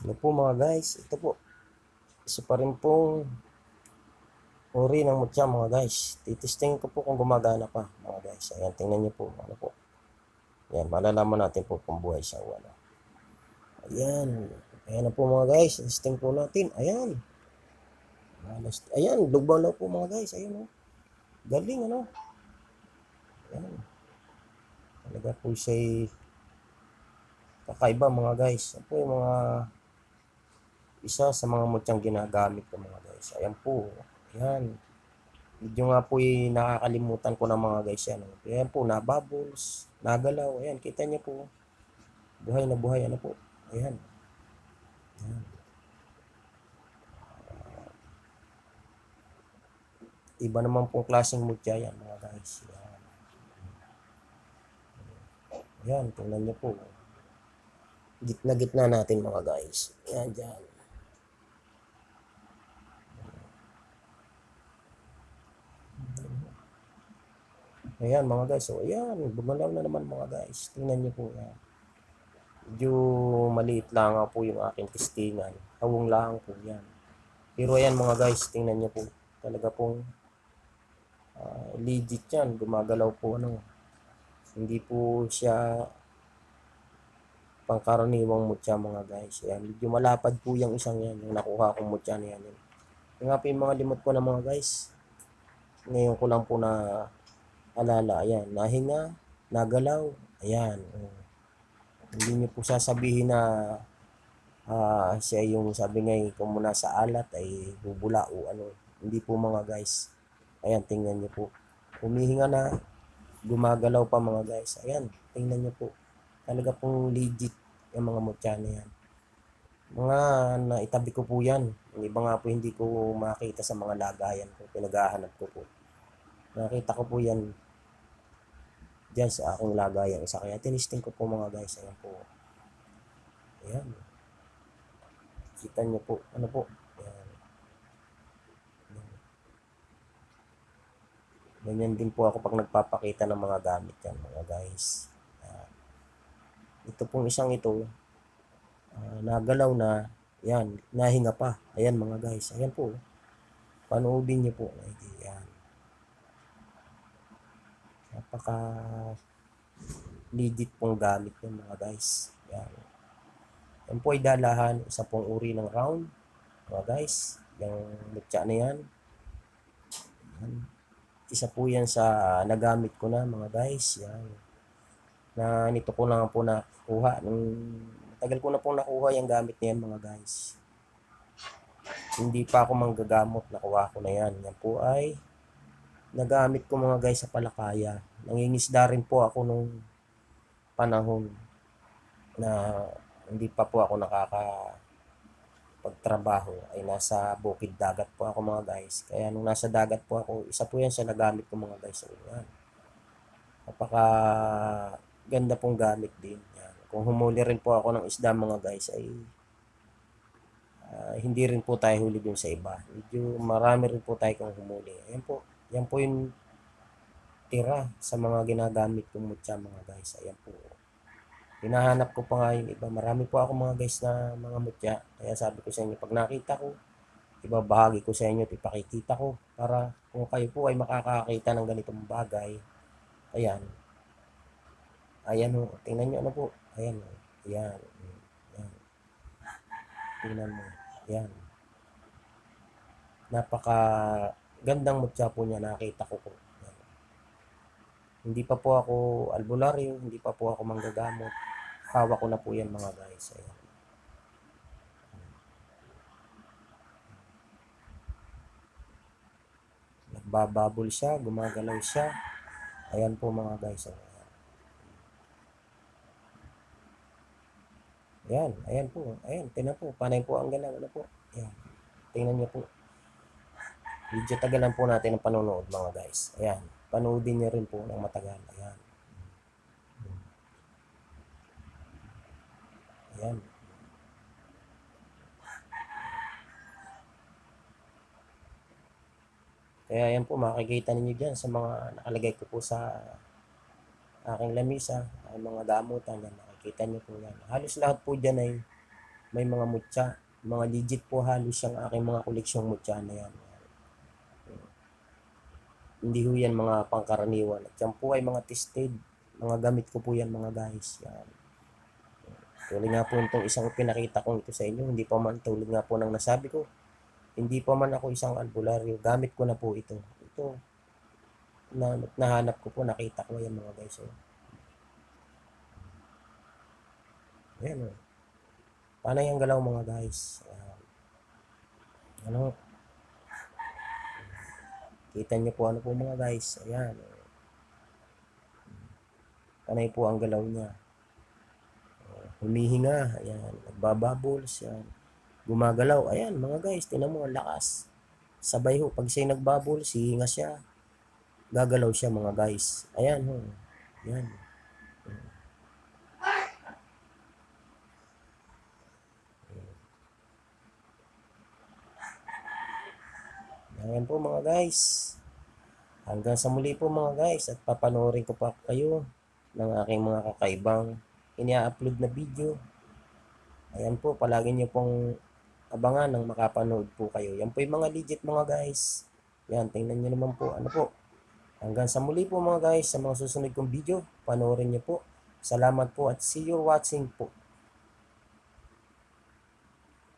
Ano po mga guys, ito po. Isa pa rin pong uri ng mutya mga guys. Titistingin ko po kung gumagana pa mga guys. Ayan, tingnan niyo po. Ano po. Ayan, malalaman natin po kung buhay siya o ano. Ayan. Ayan na po mga guys. Testing po natin. Ayan. Alas- Ayan, lugbaw na po mga guys. Ayan o. Galing ano. Ayan. Talaga po siya kakaiba mga guys. Yan yung mga isa sa mga mutyang ginagamit ko mga guys. Ayan po. Ayan. Medyo nga po yung nakakalimutan ko ng mga guys yan. oh. Ayan po, nabubbles, nagalaw. Ayan, kita niyo po. Buhay na buhay. Ano po? Ayan. Ayan. Iba naman pong klaseng mutya yan mga guys. Ayan. Ayan, tingnan niyo po. Gitna-gitna natin mga guys. Ayan, dyan. Ayan mga guys. So ayan, bumalaw na naman mga guys. Tingnan niyo po yan. Medyo maliit lang po yung aking testingan. Hawong lang po yan. Pero ayan mga guys, tingnan niyo po. Talaga pong ah, legit yan. Gumagalaw po ano. Hindi po siya pangkaraniwang mutya mga guys. Ayan, medyo malapad po yung isang yan. Yung nakuha kong mutya na yan. Yung nga po yung mga limot ko na mga guys. Ngayon ko lang po na alala. Ayan, nahinga, nagalaw. Ayan. oh. Hindi niyo po sasabihin na ah, siya yung sabi nga eh, kung muna sa alat ay bubula o ano. Hindi po mga guys. Ayan, tingnan niyo po. Humihinga na, gumagalaw pa mga guys. Ayan, tingnan niyo po. Talaga pong legit yung mga mutya na yan. Mga naitabi ko po yan. Yung iba nga po hindi ko makita sa mga lagayan ko. Pinaghahanap ko po. Nakita ko po yan dyan sa aking lagayan isa. Kaya tinisting ko po mga guys. Ayan po. Ayan. Kita niyo po. Ano po? Ayan. Ayan. Ganyan din po ako pag nagpapakita ng mga gamit yan mga guys. Ayan. Ito pong isang ito, ah, nagalaw na, yan, nahinga pa. Ayan mga guys. Ayan po. Panoodin niyo po. Ayan. Napaka legit pong gamit ng mga guys. Yan. Yan po ay dalahan, isa pong uri ng round. Mga guys, yung mutya na yan. yan. Isa po yan sa nagamit ko na mga guys. Yan. Na nito ko lang po nakuha. Nung tagal ko na po nakuha yung gamit na yan mga guys. Hindi pa ako manggagamot, nakuha ko na yan. Yan po ay nagamit ko mga guys sa palakaya. Nangingisda rin po ako nung panahon na hindi pa po ako nakaka pagtrabaho ay nasa bukid dagat po ako mga guys. Kaya nung nasa dagat po ako, isa po yan sa nagamit ko mga guys. So, yan. Napaka ganda pong gamit din. Yan. Kung humuli rin po ako ng isda mga guys ay ah, hindi rin po tayo huli dun sa iba. Medyo marami rin po tayo kung humuli. Ayan po. Yan po yung tira sa mga ginagamit kong mutya mga guys. Ayan po. Hinahanap ko pa nga yung iba. Marami po ako mga guys na mga mutya. Kaya sabi ko sa inyo, pag nakita ko, ibabahagi ko sa inyo at ipakikita ko para kung kayo po ay makakakita ng ganitong bagay. Ayan. Ayan o. Tingnan nyo ano po. Ayan o. Ayan. Ayan. Tingnan mo. Ayan. Napaka gandang mutya po niya nakita ko po. Hindi pa po ako albularyo, hindi pa po ako manggagamot. Hawak ko na po yan mga guys. Ayan. Nagbababol siya, gumagalaw siya. Ayan po mga guys. Ayan. Ayan, ayan po. Ayan, tingnan po. Panay po ang galaw. Ano po? Ayan. Tingnan niyo po. Medyo tagalan po natin ang panonood mga guys. Ayan. Panoodin niyo rin po ng matagal. Ayan. Ayan. Kaya ayan po, makikita ninyo dyan sa mga nakalagay ko po sa aking lamisa, ay mga gamutan yan, makikita niyo po yan. Halos lahat po dyan ay may mga mutya. Mga legit po halos yung aking mga koleksyong mutya na yan. Hindi ho yan mga pangkaraniwan. At yan po ay mga tested. Mga gamit ko po yan mga guys. Yan. Tulad nga po itong isang pinakita ko ito sa inyo. Hindi pa man tulad nga po ng nasabi ko. Hindi pa man ako isang albularyo. Gamit ko na po ito. Ito. Na, nahanap ko po. Nakita ko yan mga guys. Oh. Ayan oh. Paano yung galaw mga guys? Ayan. Ano? Kita niyo po ano po mga guys. Ayan. Panay po ang galaw niya. Humihinga. Ayan. Nagbabubbles. Ayan. Gumagalaw. Ayan mga guys. Tinan mo ang lakas. Sabay ho. Pag siya nagbubbles, hihinga siya. Gagalaw siya mga guys. Ayan ho. Ayan. Ayan po mga guys. Hanggang sa muli po mga guys at papanoorin ko pa kayo ng aking mga kakaibang inia-upload na video. Ayan po, palagi nyo pong abangan ng makapanood po kayo. Yan po yung mga legit mga guys. Yan, tingnan nyo naman po. Ano po? Hanggang sa muli po mga guys sa mga susunod kong video. Panoorin nyo po. Salamat po at see you watching po.